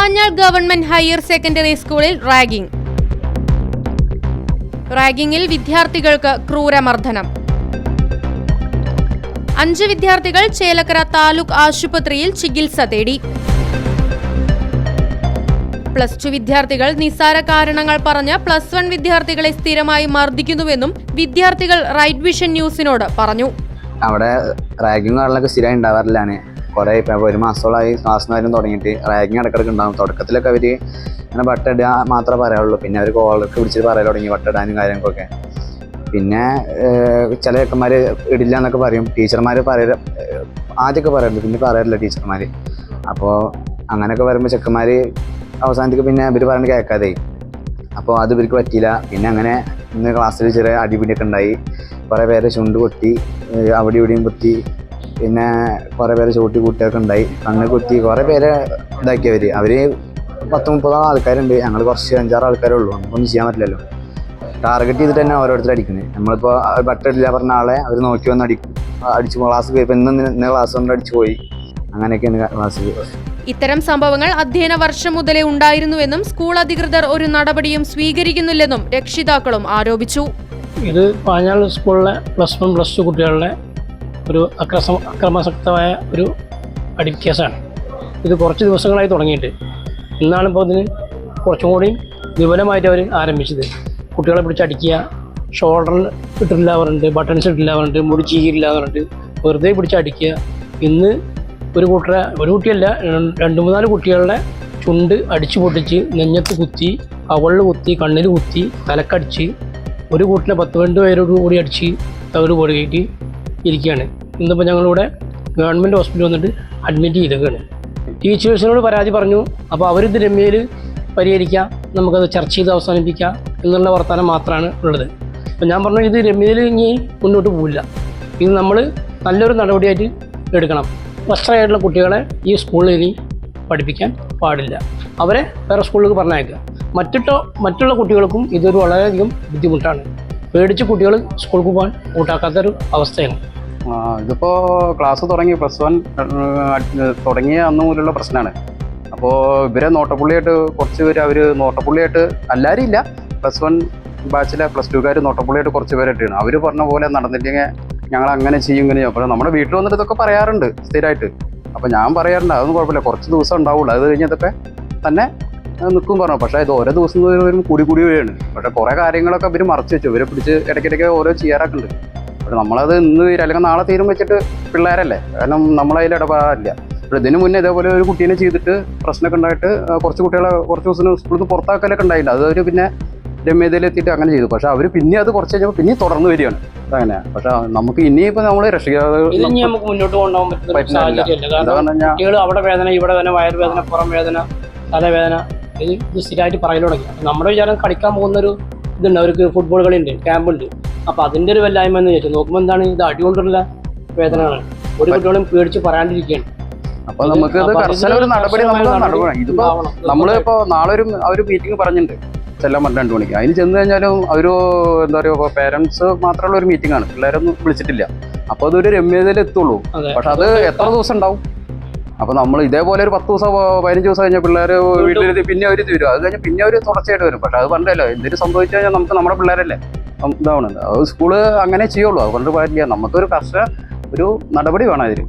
Panjal government higher secondary സ്കൂളിൽ ragging. റാഗിംഗിൽ വിദ്യാർത്ഥികൾക്ക് ക്രൂരമർദ്ദനം. അഞ്ച് വിദ്യാർത്ഥികൾ ചേലക്കര താലൂക്ക് ആശുപത്രിയിൽ ചികിത്സ തേടി. പ്ലസ് ടു വിദ്യാർത്ഥികൾ നിസ്സാര കാരണങ്ങൾ പറഞ്ഞ് പ്ലസ് വൺ വിദ്യാർത്ഥികളെ സ്ഥിരമായി മർദ്ദിക്കുന്നുവെന്നും വിദ്യാർത്ഥികൾ റൈറ്റ് വിഷൻ ന്യൂസിനോട് പറഞ്ഞു. അവിടെ റാഗിംഗ് സ്ഥിരമായി ഉണ്ടാവാറില്ലാണ് കുറേ ഇപ്പം ഒരു മാസത്തോളമായി ക്ലാസ് നേരം തുടങ്ങിയിട്ട്. റാഗിങ് ഇടക്കിടക്ക് ഉണ്ടാകും തുടക്കത്തിലൊക്കെ അവർ ഇങ്ങനെ ബട്ടിടുക മാത്രമേ പറയാറുള്ളൂ പിന്നെ അവർ കോളൊക്കെ പിടിച്ചിട്ട് പറയാൻ തുടങ്ങി ബട്ടിടാനും കാര്യങ്ങൾക്കൊക്കെ. പിന്നെ ചില ചെക്കന്മാർ ഇടില്ല എന്നൊക്കെ പറയും. ടീച്ചർമാർ പറയ ആദ്യമൊക്കെ പറയാറുണ്ട് പിന്നെ പറയാറില്ല ടീച്ചർമാർ അപ്പോൾ അങ്ങനെയൊക്കെ വരുമ്പോൾ ചെക്കന്മാർ അവസാനത്തേക്ക് പിന്നെ ഇവർ പറയുന്നത് കേൾക്കാതെ. അപ്പോൾ അത് ഇവർക്ക് പറ്റിയില്ല. പിന്നെ അങ്ങനെ ഇന്ന് ക്ലാസ്സിൽ ചെറിയ അടിപിടിയൊക്കെ ഉണ്ടായി. കുറേ പേരെ ചുണ്ട് പൊട്ടി അവിടെ ഇവിടെയും പൊട്ടി. പിന്നെ കുറേ പേരെ ചൂട്ടി കൂട്ടിയൊക്കെ ഉണ്ടായി. കണ്ണ് കുത്തി കുറേ പേരെ ഇതാക്കിയവർ അവർ പത്ത് മുപ്പതോളം ആൾക്കാരുണ്ട്. ഞങ്ങൾ കുറച്ച് അഞ്ചാറ് ആൾക്കാരേ ഉള്ളൂ. നമുക്കൊന്നും ചെയ്യാൻ പറ്റില്ലല്ലോ. ടാർഗറ്റ് ചെയ്തിട്ട് തന്നെ ഓരോരുത്തർ അടിക്കുന്നത് നമ്മളിപ്പോൾ ബട്ടില്ല പറഞ്ഞ ആളെ അവർ നോക്കി വന്ന് അടിക്കും അടിച്ച് ക്ലാസ് പോയി. ഇപ്പം ഇന്ന് ഇന്ന ക്ലാസ് കൊണ്ട് അടിച്ചു പോയി. അങ്ങനെയൊക്കെയാണ് ക്ലാസ് ഇത്തരം സംഭവങ്ങൾ അധ്യയന വർഷം മുതലേ ഉണ്ടായിരുന്നുവെന്നും സ്കൂൾ അധികൃതർ ഒരു നടപടിയും സ്വീകരിക്കുന്നില്ലെന്നും രക്ഷിതാക്കളും ആരോപിച്ചു. ഇത് പാഞ്ഞാൾ സ്കൂളിലെ പ്ലസ് വൺ പ്ലസ് ടു കുട്ടികളുടെ ഒരു അക്രസ അക്രമാസക്തമായ ഒരു അടിക്കേസാണ്. ഇത് കുറച്ച് ദിവസങ്ങളായി തുടങ്ങിയിട്ട്. ഇന്നാണ് ഇപ്പോൾ ഇതിന് കുറച്ചും കൂടി വിപുലമായിട്ട് അവർ ആരംഭിച്ചത്. കുട്ടികളെ പിടിച്ച് അടിക്കുക ഷോൾഡറിൽ ഇട്ടിട്ടില്ല പറഞ്ഞിട്ട് ബട്ടൺസ് ഇട്ടില്ല പറഞ്ഞിട്ട് മുടി ചീകില്ല പറഞ്ഞിട്ട് വെറുതെ പിടിച്ച് അടിക്കുക. ഇന്ന് ഒരു കൂട്ടരെ ഒരു കുട്ടിയല്ല രണ്ട് മൂന്നാൽ കുട്ടികളുടെ ചുണ്ട് അടിച്ചു പൊട്ടിച്ച് നെഞ്ഞത്ത് കുത്തി അവളിൽ കുത്തി കണ്ണിൽ കുത്തി തലക്കടിച്ച് ഒരു കൂട്ടിനെ പത്ത് പന്ത്രണ്ട് പേരോട് കൂടി അടിച്ച് അവർ പോയിട്ട് ഇരിക്കുകയാണ്. ഇന്നിപ്പോൾ ഞങ്ങളിവിടെ ഗവൺമെന്റ് ഹോസ്പിറ്റലിൽ വന്നിട്ട് അഡ്മിറ്റ് ചെയ്തേക്കാണ്. ടീച്ചേഴ്സിനോട് പരാതി പറഞ്ഞു. അപ്പോൾ അവരിത് രമ്യയിൽ പരിഹരിക്കാം. നമുക്കത് ചർച്ച ചെയ്ത് അവസാനിപ്പിക്കാം എന്നുള്ള വർത്തമാനം മാത്രമാണ് ഉള്ളത്. അപ്പോൾ ഞാൻ പറഞ്ഞു ഇത് രമ്യയിൽ ഇനി മുന്നോട്ട് പോവില്ല. ഇത് നമ്മൾ നല്ലൊരു നടപടിയായിട്ട് എടുക്കണം. വസ്ത്രമായിട്ടുള്ള കുട്ടികളെ ഈ സ്കൂളിൽ ഇനി പഠിപ്പിക്കാൻ പാടില്ല. അവരെ വേറെ സ്കൂളിലേക്ക് പറഞ്ഞയക്കുക. മറ്റിട്ടോ മറ്റുള്ള കുട്ടികൾക്കും ഇതൊരു വളരെയധികം ബുദ്ധിമുട്ടാണ്. പേടിച്ച് കുട്ടികൾ സ്കൂളിൽ പോകാൻ കൂട്ടാക്കാത്തൊരു അവസ്ഥയാണ്. ആ, ഇതിപ്പോ ക്ലാസ് തുടങ്ങി പ്ലസ് വൺ തുടങ്ങിയ അന്ന് മുതലുള്ള പ്രശ്നമാണ് അപ്പോൾ ഇവരെ നോട്ടപ്പുള്ളിയായിട്ട് കുറച്ച് പേര് അവർ നോട്ടപ്പുള്ളിയായിട്ട് എല്ലാവരും ഇല്ല. പ്ലസ് വൺ ബാച്ചിലെ പ്ലസ് ടുക്കാർ നോട്ടപ്പുള്ളിയായിട്ട് കുറച്ച് പേരായിട്ടാണ് അവർ പറഞ്ഞ പോലെ നടന്നില്ലെങ്കിൽ ഞങ്ങൾ അങ്ങനെ ചെയ്യും ഇങ്ങനെ അപ്പോൾ നമ്മുടെ വീട്ടിൽ വന്നിട്ട് ഇതൊക്കെ പറയാറുണ്ട് സ്ഥിരമായിട്ട് അപ്പോൾ ഞാൻ പറയാറുണ്ട് അതൊന്നും കുഴപ്പമില്ല. കുറച്ച് ദിവസം ഉണ്ടാവുള്ളൂ. അത് കഴിഞ്ഞതൊക്കെ തന്നെ നിൽക്കും പറഞ്ഞു. പക്ഷേ ഇത് ഓരോ ദിവസം കൂടി കൂടി വരികയാണ്. പക്ഷേ കുറേ കാര്യങ്ങളൊക്കെ ഇവർ മറച്ചു വെച്ചു. ഇവരെ പിടിച്ച് ഇടയ്ക്കിടയ്ക്ക് ഓരോ ചെയ്യാറൊക്കെ പക്ഷെ നമ്മളത് ഇന്ന് തീരും. അല്ലെങ്കിൽ നാളെ തീരും വെച്ചിട്ട് പിള്ളേരല്ലേ? കാരണം നമ്മളതിൽ ഇടപെടാറില്ല അപ്പോൾ ഇതിന് മുന്നേ ഇതേപോലെ ഒരു കുട്ടീനെ ചെയ്തിട്ട് പ്രശ്നമൊക്കെ ഉണ്ടായിട്ട് കുറച്ച് കുട്ടികളെ കുറച്ച് ദിവസം സ്കൂളിൽ നിന്ന് പുറത്താക്കലൊക്കെ ഉണ്ടായില്ല അതൊരു പിന്നെ രമ്യതയിലെത്തിയിട്ട് അങ്ങനെ ചെയ്തു. പക്ഷെ അവർ പിന്നെ അത് കുറച്ച് കഴിഞ്ഞപ്പോൾ പിന്നെ തുടർന്ന് വരികയാണ്. അങ്ങനെ പക്ഷെ നമുക്ക് ഇനിയിപ്പോൾ നമ്മൾ രക്ഷിക്കാതെ നമുക്ക് മുന്നോട്ട് കൊണ്ടുപോകാൻ പറ്റുന്ന അവിടെ വേദന ഇവിടെ വേദന വയറുവേദന പുറം വേദന തലവേദന ഇത് സ്ഥിരമായിട്ട് പറയൽ തുടങ്ങി. നമ്മുടെ വിചാരം കളിക്കാൻ പോകുന്ന ഒരു ഇതുണ്ട്. അവർക്ക് ഫുട്ബോൾ കളിയുണ്ട് ക്യാമ്പുണ്ട് അപ്പോൾ അതിന്റെ ഒരു വല്ലായ്മ എന്ന് ചോദിച്ചു നോക്കുമ്പോൾ എന്താണ്? ഇത് അടികൊണ്ടുള്ള വേദനകളാണ് ഒരു കുട്ടികളും പേടിച്ച് പറയാണ്ടിരിക്കുകയാണ്. അപ്പൊ നമുക്ക് ഇത് അപ്പൊ കർശന ഒരു നടപടി നമ്മൾ നടപടി ഇതിപ്പോ നമ്മളിപ്പോ നാളെ ഒരു ഒരു മീറ്റിംഗ് പറഞ്ഞിട്ടുണ്ട്. ചെല്ലാൻ പറഞ്ഞു രണ്ടു മണിക്ക്. അതിന് ചെന്ന് കഴിഞ്ഞാലും ഒരു എന്താ പറയുക പേരൻസ് മാത്രമുള്ള ഒരു മീറ്റിംഗ് ആണ്. പിള്ളേരൊന്നും വിളിച്ചിട്ടില്ല. അപ്പൊ അതൊരു രമ്യതയിൽ എത്തുള്ളൂ പക്ഷെ അത് എത്ര ദിവസം ഉണ്ടാവും? അപ്പൊ നമ്മൾ ഇതേപോലെ ഒരു പത്ത് ദിവസം പതിനഞ്ച് ദിവസം കഴിഞ്ഞാൽ പിള്ളേർ വീട്ടിലെത്തി പിന്നെ അവർ വരും അത് കഴിഞ്ഞാൽ പിന്നെ അവർ തുടർച്ചയായിട്ട് വരും. പക്ഷെ അത് പറഞ്ഞല്ലോ എന്തൊരു സംഭവിച്ചു കഴിഞ്ഞാൽ നമുക്ക് നമ്മുടെ പിള്ളേരല്ലേ ഇതാവണത്. അത് സ്കൂൾ അങ്ങനെ ചെയ്യുള്ളൂ. അതുകൊണ്ട് പാടില്ല. നമുക്കൊരു കർഷക ഒരു നടപടി വേണം അതിന്